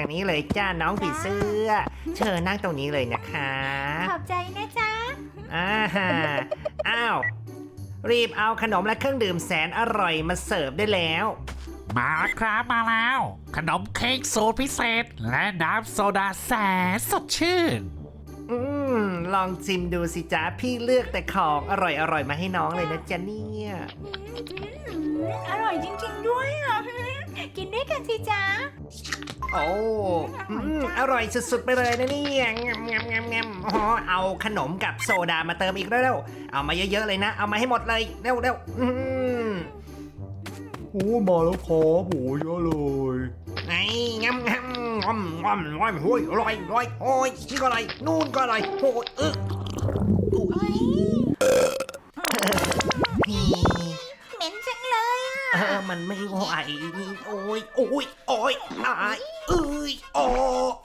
มาทางนี้เลยจ้าน้องผีเสื้อ เชิญนั่งตรงนี้เลยนะคะขอบใจนะจ๊ะอ่าฮะอ้าวรีบเอาขนมและเครื่องดื่มแสนอร่อยมาเสิร์ฟได้แล้ว มาแล้วครับมาแล้ว ขนมเค้กสูตรพิเศษ และน้ำโซดาแสนสดชื่น อืม ลองชิมดูสิจ้าพี่เลือกแต่ของอร่อยๆมาให้น้องเลยนะจ๊ะเนี่ย อืมอร่อยจริงๆด้วยอะกินด้วยกันสิจ๊ะ โอ้อืมอร่อยสุดๆไปเลยนะเนี่ยงำงำงำงำอ๋อเอาขนมกับโซดามาเติมอีกเร็วๆเอามาเยอะๆเลยนะ เอามาให้หมดเลยเร็วๆอืม โอ้มาแล้วครับโอ้เยอะเลย ไอ้งำงำงำงำงำโอ้ยอร่อยอร่อยโอ้ยนี่ก็อร่อยนู่นก็อร่อยโอ้ยเอออุ้ยเหม็นจังเลยอะเออมันไม่ไหวโอ้ยโอ้ยโอ้ยอายเอ้ยโอ้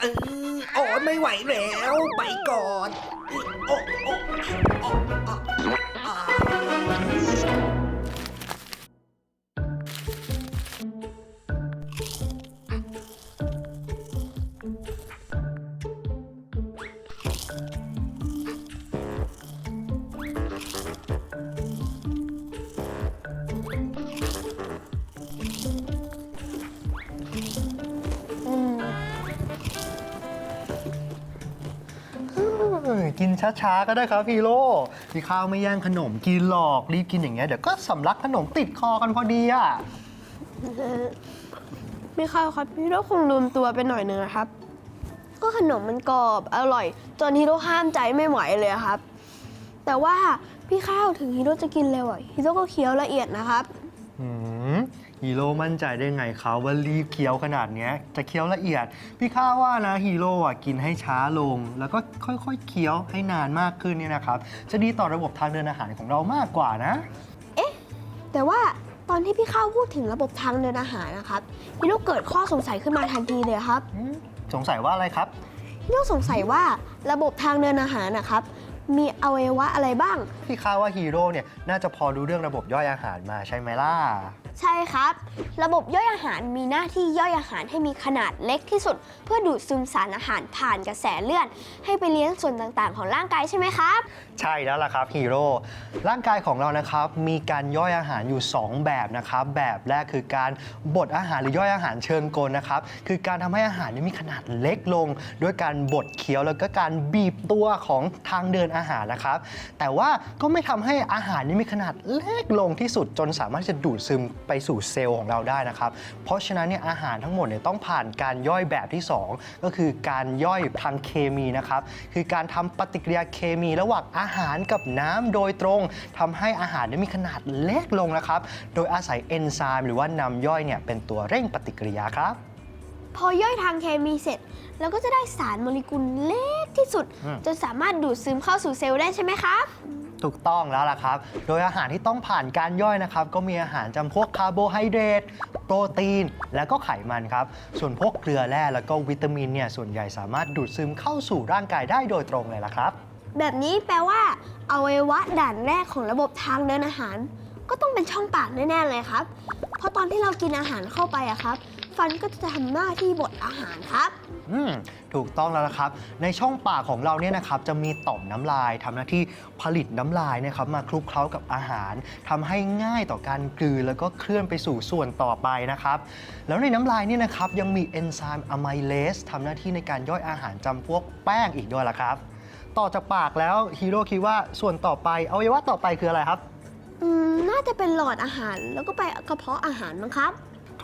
เออโอ้ยไม่ไหวแล้ว ไปก่อนโอ้โอ้โอ้โอ้ ช้าๆก็ได้ครับพี่โลพี่ข้าวไม่แย่งขนมกินหรอกรีบกินอย่างเงี้ยเดี๋ยวก็สำลักขนมติดคอกันพอดีอะไม่เข้าครับพี่โรคงลืมตัวไปหน่อยนึงนะครับ ก็ขนมมันกรอบอร่อย จนฮีโร่ห้ามใจไม่ไหวเลยอะครับ แต่ว่าพี่ข้าวถึงฮีโร่จะกินเร็วอะฮีโร่ก็เคี้ยวละเอียดนะครับ ฮีโร่มั่นใจได้ไงครับว่ารีบเคี้ยวขนาดเนี้ยจะเคี้ยวละเอียด พี่ข้าว่านะฮีโร่อะกินให้ช้าลง แล้วก็ค่อยๆเคี้ยวให้นานมากขึ้นเนี่ยนะครับจะดีต่อระบบทางเดินอาหารของเรามากกว่านะแต่ว่าตอนที่พี่ข้าวพูดถึงระบบทางเดินอาหารนะครับฮีโร่เกิดข้อสงสัยขึ้นมาทันทีเลยครับอืมสงสัยว่าอะไรครับฮีโร่สงสัยว่าระบบทางเดินอาหารนะครับมีอวัยวะอะไรบ้าง พี่ข้าว่าฮีโร่เนี่ยน่าจะพอรู้เรื่องระบบย่อยอาหารมาใช่ไหมล่ะ ใช่ครับ ระบบย่อยอาหารมีหน้าที่ย่อยอาหารให้มีขนาดเล็กที่สุด เพื่อดูดซึมสารอาหารผ่านกระแสเลือดให้ไปเลี้ยงส่วนต่างๆ ของร่างกายใช่ไหมครับ ใช่แล้วล่ะครับฮีโร่ร่างกายของเรานะครับมีการย่อยอาหารอยู่ 2 แบบนะครับ แบบแรกคือการบดอาหารหรือย่อยอาหารเชิงกลนะครับ คือการทำให้อาหารเนยมีขนาดเล็กลง ด้วยการบดเคี้ยวแล้วก็การบีบตัวของทางเดินอาหารนะครับ แต่ว่าก็ไม่ทำให้อาหารเนยมีขนาดเล็กลงที่สุดจนสามารถจะดูดซึมไปสู่เซลล์ของเราได้นะครับ เพราะฉะนั้นเนี่ยอาหารทั้งหมดเนี่ยต้องผ่านการย่อยแบบที่ 2 ก็คือการย่อยทางเคมีนะครับ คือการทำปฏิกิริยาเคมีระหว่างอาหารกับน้ำโดยตรงทำให้อาหารเนี่ยมีขนาดเล็กลงนะครับ โดยอาศัยเอนไซม์หรือว่านำย่อยเนี่ยเป็นตัวเร่งปฏิกิริยาครับ พอย่อยทางเคมีเสร็จเราก็จะได้สารโมเลกุลเล็กที่สุด อืม จนสามารถดูดซึมเข้าสู่เซลล์ได้ใช่ไหมครับ ถูกต้องแล้วล่ะครับ โดยอาหารที่ต้องผ่านการย่อยนะครับ ก็มีอาหารจำพวกคาร์โบไฮเดรต โปรตีน และก็ไขมันครับ ส่วนพวกเกลือแร่แล้วก็วิตามินเนี่ยส่วนใหญ่สามารถดูดซึมเข้าสู่ร่างกายได้โดยตรงเลยล่ะครับ แบบนี้แปลว่าอวัยวะด่านแรกของระบบทางเดินอาหาร ก็ต้องเป็นช่องปากแน่ๆเลยครับ เพราะตอนที่เรากินอาหารเข้าไปอะครับ ฟันก็จะทำหน้าที่บดอาหารครับ อืมถูกต้องแล้วละครับ ในช่องปากของเราเนี่ยนะครับจะมีต่อมน้ำลายทำหน้าที่ผลิตน้ำลายเนะครับมาคลุกเคล้ากับอาหารทำให้ง่ายต่อการกลืนแล้วก็เคลื่อนไปสู่ส่วนต่อไปนะครับ แล้วในน้ำลายเนี่ยนะครับยังมีเอนไซม์อะไมเลสทำหน้าที่ในการย่อยอาหารจำพวกแป้งอีกด้วยล่ะครับ ต่อจากปากแล้วฮีโร่คิดว่าส่วนต่อไปอวัยวะต่อไปคืออะไรครับ อืม น่าจะเป็นหลอดอาหารแล้วก็ไปกระเพาะอาหารมั้งครับ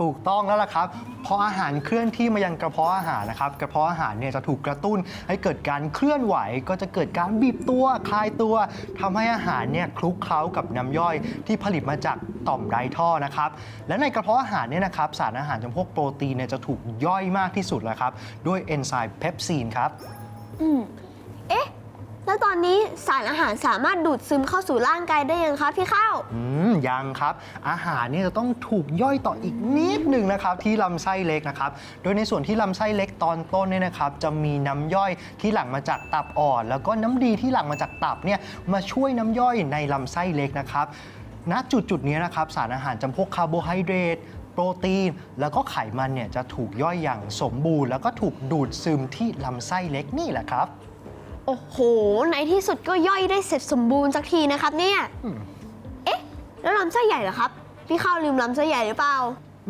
ถูกต้องแล้วล่ะครับ พออาหารเคลื่อนที่มายังกระเพาะอาหารนะครับ กระเพาะอาหารเนี่ยจะถูกกระตุ้นให้เกิดการเคลื่อนไหว ก็จะเกิดการบีบตัวคลายตัวทำให้อาหารเนี่ยคลุกเคล้ากับน้ำย่อยที่ผลิตมาจากต่อมไดท่อนะครับ และในกระเพาะอาหารเนี่ยนะครับสารอาหารจำพวกโปรตีนเนี่ยจะถูกย่อยมากที่สุดแล้วครับ ด้วยเอนไซม์เพปซีนครับ อืม เอ๊ะ แล้วตอนนี้สารอาหารสามารถดูดซึมเข้าสู่ร่างกายได้ยังครับพี่ข้าว อืมยังครับ อาหารเนี่ยจะต้องถูกย่อยต่ออีกนิดหนึ่งนะครับที่ลำไส้เล็กนะครับ โดยในส่วนที่ลำไส้เล็กตอนต้นเนี่ยนะครับ จะมีน้ำย่อยที่หลั่งมาจากตับอ่อน แล้วก็น้ำดีที่หลั่งมาจากตับเนี่ยมาช่วยน้ำย่อยในลำไส้เล็กนะครับณจุดจุดนี้นะครับสารอาหารจำพวกคาร์โบไฮเดรตโปรตีน แล้วก็ไขมันเนี่ยจะถูกย่อยอย่างสมบูรณ์ แล้วก็ถูกดูดซึมที่ลำไส้เล็กนี่แหละครับ โอ้โห ในที่สุดก็ย่อยได้เสร็จสมบูรณ์สักทีนะครับเนี่ยอืมเอ๊ะ แล้วลำไส้ใหญ่เหรอครับ พี่ข้าวลืมลำไส้ใหญ่หรือเปล่า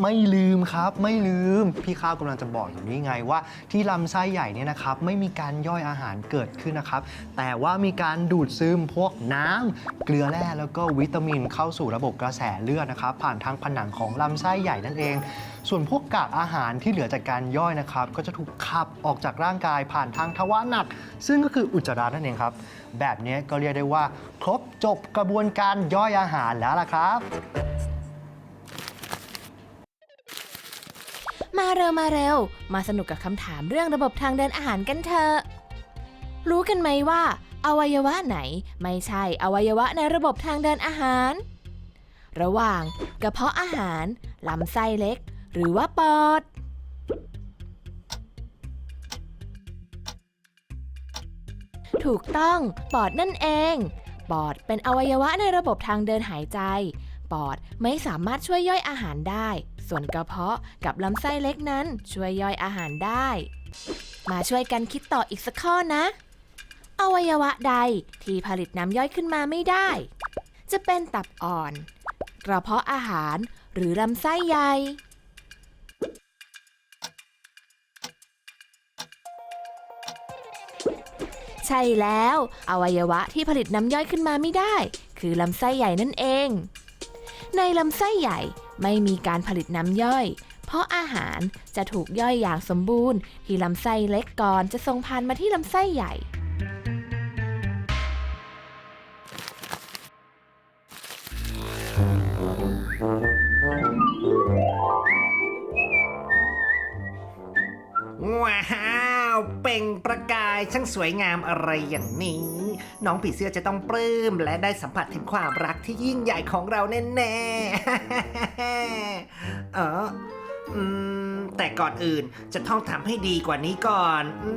ไม่ลืมครับไม่ลืม พี่ข้าวกำลังจะบอกอยู่นี่ไงว่า ที่ลำไส้ใหญ่เนี่ยนะครับไม่มีการย่อยอาหารเกิดขึ้นนะครับ แต่ว่ามีการดูดซึมพวกน้ำเกลือแร่แล้วก็วิตามินเข้าสู่ระบบกระแสเลือดนะครับ ผ่านทางผนังของลำไส้ใหญ่นั่นเอง ส่วนพวกกากอาหารที่เหลือจากการย่อยนะครับ ก็จะถูกขับออกจากร่างกายผ่านทางทวารหนัก ซึ่งก็คืออุจจาระนั่นเองครับ แบบนี้ก็เรียกได้ว่า ครบจบกระบวนการย่อยอาหารแล้วล่ะครับ มาเร็วมาเร็ว มาสนุกกับคำถามเรื่องระบบทางเดินอาหารกันเถอะ รู้กันไหมว่า อวัยวะไหนไม่ใช่อวัยวะในระบบทางเดินอาหาร ระหว่างกระเพาะอาหาร ลำไส้เล็ก หรือว่าปอดถูกต้อง ปอดนั่นเอง ปอดเป็นอวัยวะในระบบทางเดินหายใจ ปอดไม่สามารถช่วยย่อยอาหารได้ ส่วนกระเพาะกับลำไส้เล็กนั้นช่วยย่อยอาหารได้ มาช่วยกันคิดต่ออีกสักข้อนะ อวัยวะใดที่ผลิตน้ำย่อยขึ้นมาไม่ได้ จะเป็นตับอ่อน กระเพาะอาหารหรือลำไส้ใหญ่ใช่แล้ว อวัยวะที่ผลิตน้ำย่อยขึ้นมาไม่ได้ คือลำไส้ใหญ่นั่นเอง ในลำไส้ใหญ่ไม่มีการผลิตน้ำย่อย เพราะอาหารจะถูกย่อยอย่างสมบูรณ์ ที่ลำไส้เล็กก่อนจะส่งผ่านมาที่ลำไส้ใหญ่ว้าว เป่งประกายช่างสวยงามอะไรอย่างนี้ น้องผีเสื้อจะต้องปลื้ม และได้สัมผัสถึงความรักที่ยิ่งใหญ่ของเราแน่ๆ เอออืม แต่ก่อนอื่นจะต้องทำให้ดีกว่านี้ก่อน อื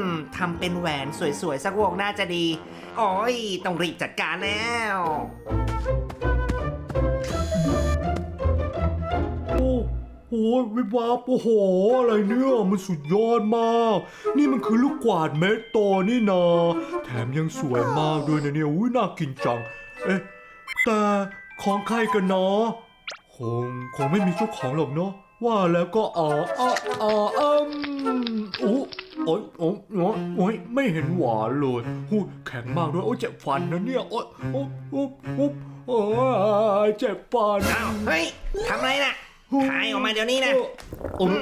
มทำเป็นแหวนสวยๆ สักวงน่าจะดี โอ้ย ต้องรีบจัดการแล้ว โหวิบวับโอ้โห อะไรเนี่ยมันสุดยอดมาก นี่มันคือลูกกวาดเม็ดโตนี่นา แถมยังสวยมากด้วยนะเนี่ยอุ้ยน่ากินจัง เอ๊ะ แต่ของใครกันเนาะคงคงไม่มีเจ้าของหรอกเนาะว่าแล้วก็อ่าอ่าอ่าอืมโอ้โอ้ยโอ้ยโอ้ยโอ้ยไม่เห็นหวานเลยหูแข็งมากด้วยโอ้ยเจ็บฟันนะเนี่ยโอ้ยโอ้ยโอ้ยโอ้ยโอ้เจ็บฟันอ้าวเฮ้ยทำไรน่ะ หายออกมาเดี๋ยวนี้นะโอ้ย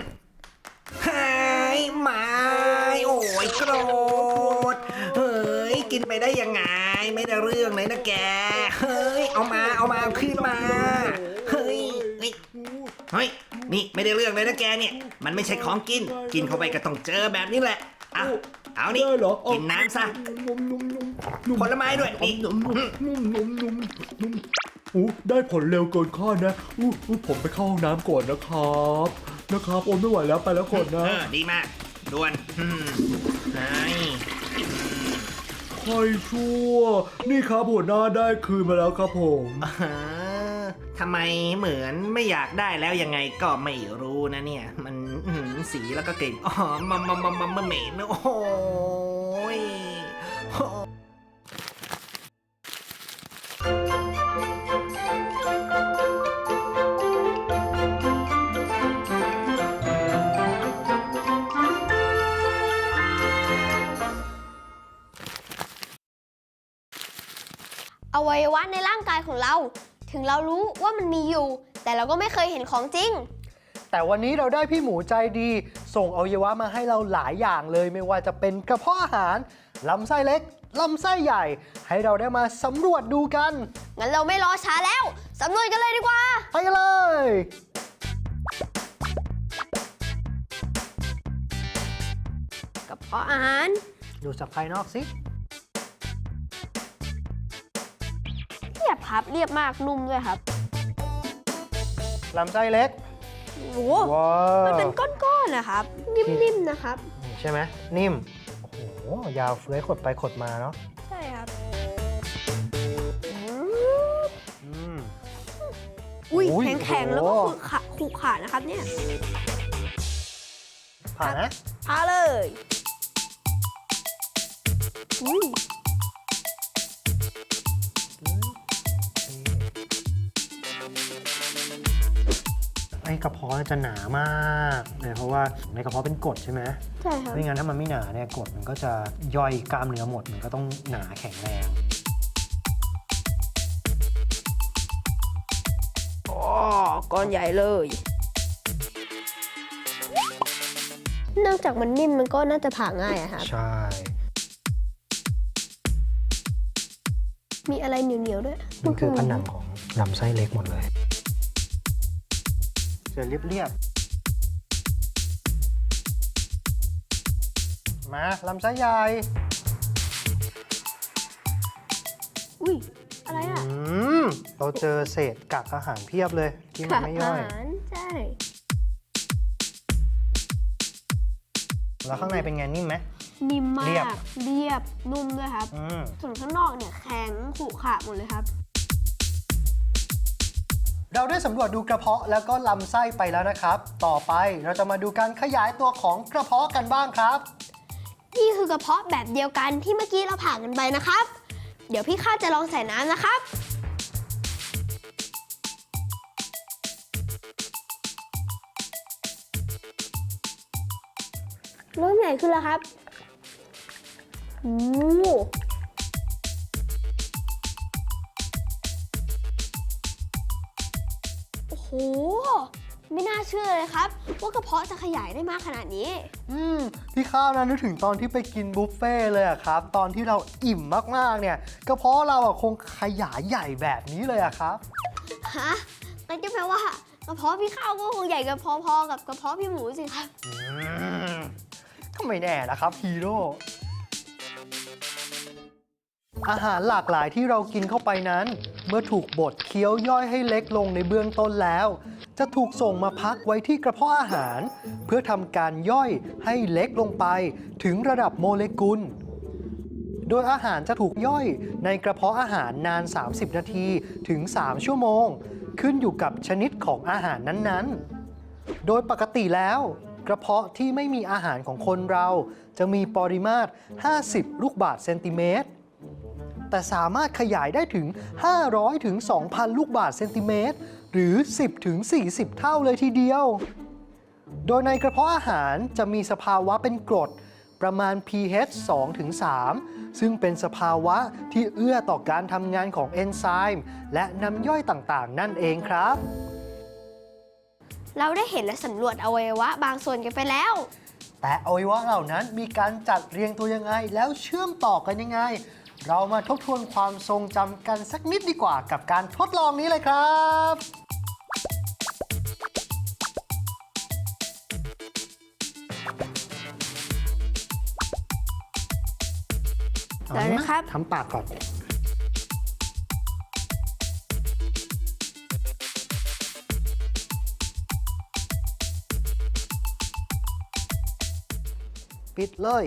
หายไม้โอ้ยโกรธเฮ้ยกินไปได้ยังไง ไม่ได้เรื่องเลยนะแก เฮ้ย เอามาเอามาเอาขึ้นมาเฮ้ยเฮ้ยเฮ้ยนี่ไม่ได้เรื่องเลยนะแกเนี่ย มันไม่ใช่ของกิน กินเข้าไปก็ต้องเจอแบบนี้แหละอะเอานี่ได้เหรอเอากินน้ำซะนุ่มนุ่มนุ่มนุ่มผลไม้ด้วยนี่ นุ่มนุ่มนุ่มนุ่มนุ่มนุ่มอู้ได้ผลเร็วเกินคาดนะอู้อู้ผมไปเข้าห้องน้ำก่อนนะครับนะครับโอ้ไม่ไหวแล้วไปแล้วก่อนเอนะอดีมากด่วนอืมเฮ้ยใครชั่ว นี่ครับหัวหน้าได้คืนมาแล้วครับผม เออทำไมเหมือนไม่อยากได้แล้วยังไงก็ไม่รู้นะเนี่ย มันอื้อหือสีแล้วก็กลิ่นอ๋อมามามามามาเหม็นโอ้โหยโอ้ วัยวะในร่างกายของเรา ถึงเรารู้ว่ามันมีอยู่ แต่เราก็ไม่เคยเห็นของจริง แต่วันนี้เราได้พี่หมูใจดี ส่งอวัยวะมาให้เราหลายอย่างเลยไม่ว่าจะเป็นกระเพาะอาหารลำไส้เล็กลำไส้ใหญ่ ให้เราได้มาสำรวจดูกัน งั้นเราไม่รอช้าแล้วสำรวจกันเลยดีกว่า ไปกันเลยกระเพาะอาหาร ดูจากภายนอกสิ ครับ เรียบมากนุ่มด้วยครับลำไส้เล็กโอ้โหว้าวมันเป็นก้อนๆนะครับ นิ่มๆนะครับ ใช่ไหมนิ่ม โอ้โห ยาวเฟื้อยขดไปขดมาเนาะใช่ครับ อืมออุ้ยโอ้ยแข็งๆ แล้วก็โอ้ขูดขาขูดขาดนะครับเนี่ยผ่านนะ พาเลยอุ้ย กระเพาะจะหนามากเลยเพราะว่าในกระเพาะเป็นกรดใช่ไหมใช่ครับไม่งั้นถ้ามันไม่หนาเนี่ยกรดมันก็จะย่อยกล้ามเนื้อหมดมันก็ต้องหนาแข็งแรงอ๋อก้อนใหญ่เลย เนื่องจากมันนิ่มมันก็น่าจะผ่าง่ายอะครับใช่ มีอะไรเหนียวๆด้วยมันคือผนังของลำไส้เล็กหมดเลย จะเรียบๆ มาลำไส้ใหญ่ อุ้ย อะไรอะอืม เราเจอเศษกักอาหารเพียบเลยที่มันไม่ย่อยอาหารใช่ แล้วข้างในเป็นไงนิ่มไหม นิ่มมาเรียบ ก เรียบ นุ่มด้วยครับ อืม ส่วนข้างนอกเนี่ยแข็งขรุขระหมดเลยครับ เราได้สำรวจดูกระเพาะแล้วก็ลำไส้ไปแล้วนะครับ ต่อไปเราจะมาดูการขยายตัวของกระเพาะกันบ้างครับ นี่คือกระเพาะแบบเดียวกันที่เมื่อกี้เราผ่านกันไปนะครับ เดี๋ยวพี่ข้าวจะลองใส่น้ำนะครับ เริ่มใหญ่ขึ้นแล้วครับ โอ้ ไม่น่าเชื่อเลยครับ ว่ากระเพาะจะขยายได้มากขนาดนี้ อืมพี่ข้าวนะนึกถึงตอนที่ไปกินบุฟเฟ่ต์เลยอะครับ ตอนที่เราอิ่มมากๆเนี่ยกระเพาะเราอะคงขยายใหญ่แบบนี้เลยอะครับ ฮะงั้นก็แปลว่ากระเพาะพี่ข้าวก็คงใหญ่กับพอๆกับกระเพาะพี่หมูสิครับ อืมก็ไม่แน่นะครับฮีโร่ อาหารหลากหลายที่เรากินเข้าไปนั้น เมื่อถูกบดเคี้ยวย่อยให้เล็กลงในเบื้องต้นแล้ว จะถูกส่งมาพักไว้ที่กระเพาะอาหาร เพื่อทำการย่อยให้เล็กลงไป ถึงระดับโมเลกุล โดยอาหารจะถูกย่อยในกระเพาะอาหารนาน 30 นาทีถึง 3 ชั่วโมง ขึ้นอยู่กับชนิดของอาหารนั้นๆ โดยปกติแล้วกระเพาะที่ไม่มีอาหารของคนเรา จะมีปริมาตร 50 ลูกบาศก์เซนติเมตร แต่สามารถขยายได้ถึง 500ถึง2,000 ลูกบาศก์เซนติเมตร หรือ 10ถึง40 เท่าเลยทีเดียว โดยในกระเพาะอาหารจะมีสภาวะเป็นกรดประมาณ pH 2ถึง3ซึ่งเป็นสภาวะที่เอื้อต่อการทำงานของเอนไซม์และน้ำย่อยต่างๆ นั่นเองครับ เราได้เห็นและสำรวจอวัยวะบางส่วนกันไปแล้ว แต่อวัยวะเหล่านั้นมีการจัดเรียงตัวยังไง แล้วเชื่อมต่อกันยังไง เรามาทบทวนความทรงจำกันสักนิดดีกว่ากับการทดลองนี้เลยครับอาได้เลยครับ ทำปากก่อน ปิดเลย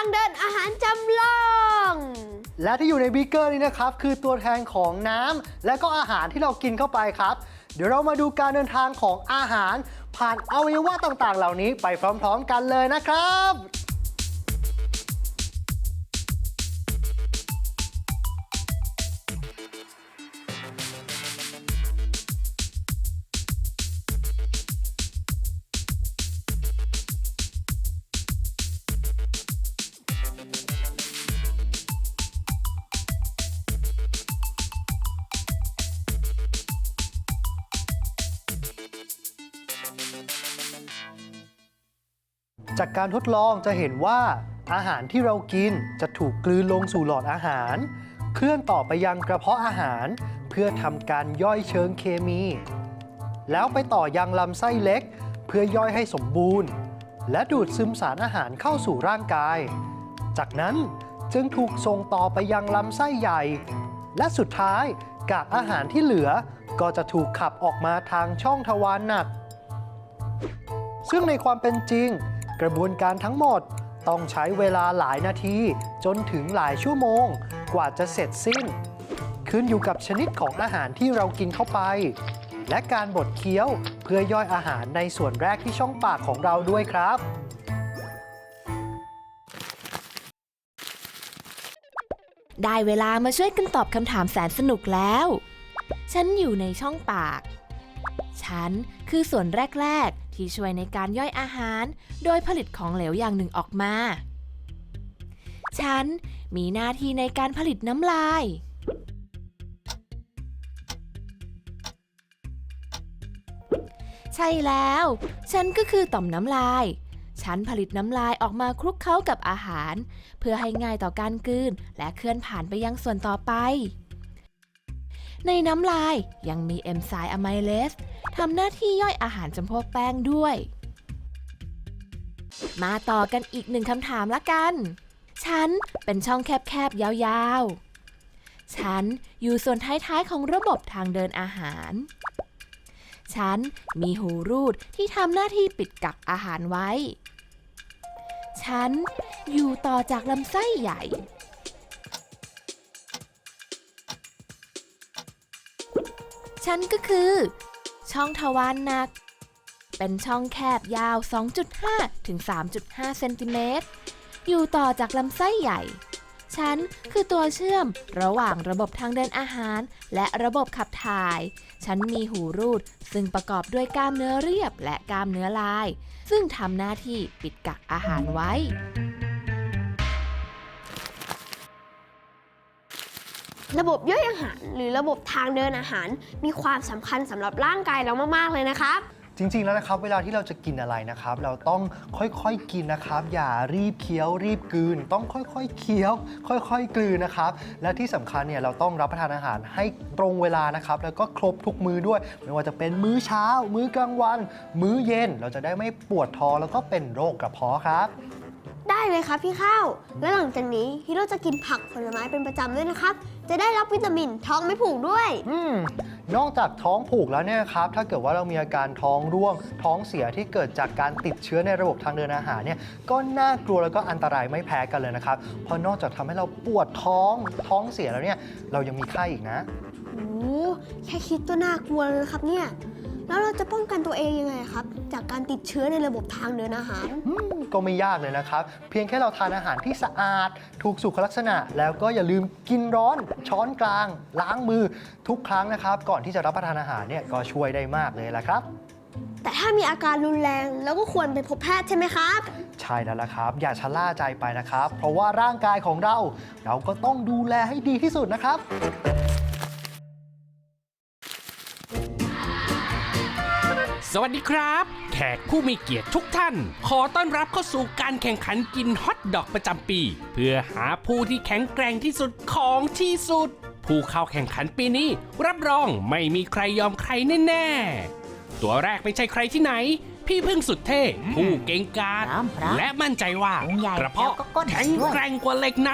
างเดินอาหารจำลอง และที่อยู่ในบีเกอร์นี้นะครับ คือตัวแทนของน้ำและก็อาหารที่เรากินเข้าไปครับ เดี๋ยวเรามาดูการเดินทางของอาหาร ผ่านอวัยวะต่างๆ เหล่านี้ไปพร้อม ๆ กันเลยนะครับ การทดลองจะเห็นว่า อาหารที่เรากินจะถูกกลืนลงสู่หลอดอาหาร เคลื่อนต่อไปยังกระเพาะอาหาร เพื่อทำการย่อยเชิงเคมี แล้วไปต่อยังลำไส้เล็ก เพื่อย่อยให้สมบูรณ์ และดูดซึมสารอาหารเข้าสู่ร่างกาย จากนั้นจึงถูกส่งต่อไปยังลำไส้ใหญ่ และสุดท้ายกากอาหารที่เหลือก็จะถูกขับออกมาทางช่องทวารหนัก ซึ่งในความเป็นจริง กระบวนการทั้งหมดต้องใช้เวลาหลายนาที จนถึงหลายชั่วโมง กว่าจะเสร็จสิ้น ขึ้นอยู่กับชนิดของอาหารที่เรากินเข้าไป และการบดเคี้ยวเพื่อย่อยอาหารในส่วนแรกที่ช่องปากของเราด้วยครับได้เวลามาช่วยกันตอบคำถามแสนสนุกแล้ว ฉันอยู่ในช่องปาก ฉันคือส่วนแรก ๆ ที่ช่วยในการย่อยอาหาร โดยผลิตของเหลวอย่างหนึ่งออกมา ฉันมีหน้าที่ในการผลิตน้ำลาย ใช่แล้ว ฉันก็คือต่อมน้ำลาย ฉันผลิตน้ำลายออกมาคลุกเคล้ากับอาหาร เพื่อให้ง่ายต่อการกลืนและเคลื่อนผ่านไปยังส่วนต่อไป ในน้ำลายยังมีเอนไซม์อะไมเลสทำหน้าที่ย่อยอาหารจำพวกแป้งด้วย มาต่อกันอีกหนึ่งคำถามละกันฉันเป็นช่องแคบๆ ยาวๆฉันอยู่ส่วนท้ายๆ ของระบบทางเดินอาหารฉันมีหูรูดที่ทำหน้าที่ปิดกักอาหารไว้ฉันอยู่ต่อจากลำไส้ใหญ่ ฉันก็คือ ช่องทวารหนัก เป็นช่องแคบยาว 2.5 ถึง 3.5 เซนติเมตร อยู่ต่อจากลำไส้ใหญ่ ฉันคือตัวเชื่อมระหว่างระบบทางเดินอาหาร และระบบขับถ่าย ฉันมีหูรูด ซึ่งประกอบด้วยกล้ามเนื้อเรียบและกล้ามเนื้อลาย ซึ่งทำหน้าที่ปิดกักอาหารไว้ ระบบย่อยอาหาร หรือระบบทางเดินอาหาร มีความสำคัญสำหรับร่างกายเรามากๆเลยนะครับ จริงๆ แล้วนะครับ เวลาที่เราจะกินอะไรนะครับ เราต้องค่อยๆ กินนะครับ อย่ารีบเคี้ยว รีบกลืน ต้องค่อยๆ เคี้ยว ค่อยๆ กลืนนะครับ และที่สำคัญเนี่ยเราต้องรับประทานอาหารให้ตรงเวลานะครับ แล้วก็ครบทุกมื้อด้วย ไม่ว่าจะเป็นมื้อเช้า มื้อกลางวัน มื้อเย็น เราจะได้ไม่ปวดท้องแล้วก็เป็นโรคกระเพาะครับ ได้เลยครับพี่ข้าว และหลังจากนี้ฮิโร่จะกินผักผลไม้เป็นประจำด้วยนะครับ จะได้รับวิตามินท้องไม่ผูกด้วย อืมนอกจากท้องผูกแล้วเนี่ยครับ ถ้าเกิดว่าเรามีอาการท้องร่วง ท้องเสียที่เกิดจากการติดเชื้อในระบบทางเดินอาหารเนี่ย ก็น่ากลัวแล้วก็อันตรายไม่แพ้กันเลยนะครับ เพราะนอกจากทำให้เราปวดท้องท้องเสียแล้วเนี่ย เรายังมีไข้อีกนะ โอ้โหแค่คิดก็น่ากลัวเลยนะครับเนี่ย แล้วเราจะป้องกันตัวเองยังไงครับ จากการติดเชื้อในระบบทางเดินอาหาร อืมก็ไม่ยากเลยนะครับ เพียงแค่เราทานอาหารที่สะอาด ถูกสุขลักษณะ แล้วก็อย่าลืมกินร้อน ช้อนกลาง ล้างมือทุกครั้งนะครับ ก่อนที่จะรับประทานอาหารเนี่ยก็ช่วยได้มากเลยละครับ แต่ถ้ามีอาการรุนแรงเราก็ควรไปพบแพทย์ใช่ไหมครับ ใช่แล้วล่ะครับ อย่าชะล่าใจไปนะครับ เพราะว่าร่างกายของเรา เราก็ต้องดูแลให้ดีที่สุดนะครับ สวัสดีครับ แขกผู้มีเกียรติทุกท่าน ขอต้อนรับเข้าสู่การแข่งขันกินฮอทดอกประจำปี เพื่อหาผู้ที่แข็งแกร่งที่สุดของที่สุด ผู้เข้าแข่งขันปีนี้ รับรองไม่มีใครยอมใครแน่ ๆ ตัวแรกไม่ใช่ใครที่ไหน พี่พึ่งสุดเท่ผู้เก่งกาจพร้อมพร้อมและมั่นใจว่าองค์ใหญ่กระเพาะแล้วก็ก้นแข็งด้วยแกร่งกว่าเหล็กใน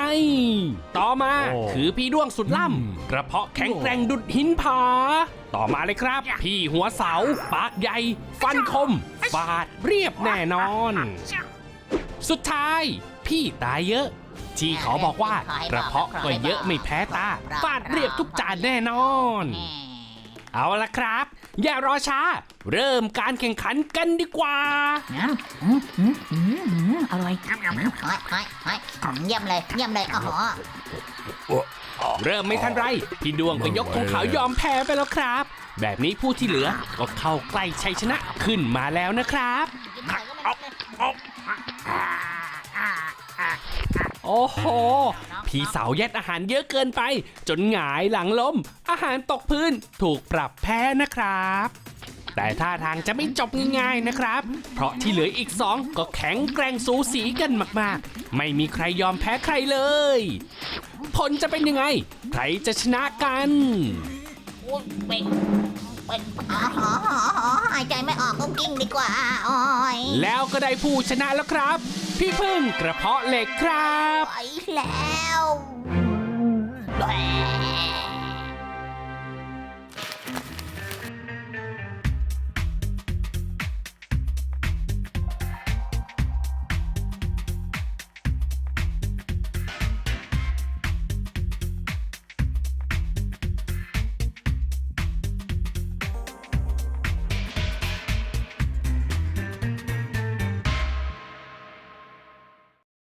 ต่อมาโอ้คือพี่ด้วงสุดล่ำกระเพาะแข็งแกร่งดุดหินผา ต่อมาเลยครับ พี่หัวเสา ปากใหญ่ ฟันคมฟาดเรียบแน่นอน สุดท้าย พี่ตายเยอะที่เขาบอกว่ากระเพาะก็เยอะไม่แพ้ตาฟาดเรียบทุกจานแน่นอน เอาละครับ อย่ารอช้า เริ่มการแข่งขันกันดีกว่าอืมอืมอืมอืมอืมอร่อยอืมอืมเฮ้ยเฮ้ยเฮ้ยเยี่ยมเลยเยี่ยมเลยอ๋อเริ่มไม่ทันไร พี่ดวงก็ยกธงขาวยอมแพ้ไปแล้วครับ แบบนี้ผู้ที่เหลือก็เข้าใกล้ชัยชนะขึ้นมาแล้วนะครับ โอ้โห พี่สาวยัดอาหารเยอะเกินไป จนหงายหลังล้ม อาหารตกพื้นถูกปรับแพ้นะครับ แต่ท่าทางจะไม่จบง่ายๆนะครับ เพราะที่เหลืออีกสองก็แข็งแกร่งสูสีกันมากๆ ไม่มีใครยอมแพ้ใครเลย ผลจะเป็นยังไง ใครจะชนะกันเป็นเป็นอ๋ออ๋ออ๋อหายใจไม่ออกก็กิ้งดีกว่าโอ้ยแล้วก็ได้ผู้ชนะแล้วครับ พี่พึ่งกระเพาะเหล็กครับ ไปแล้ว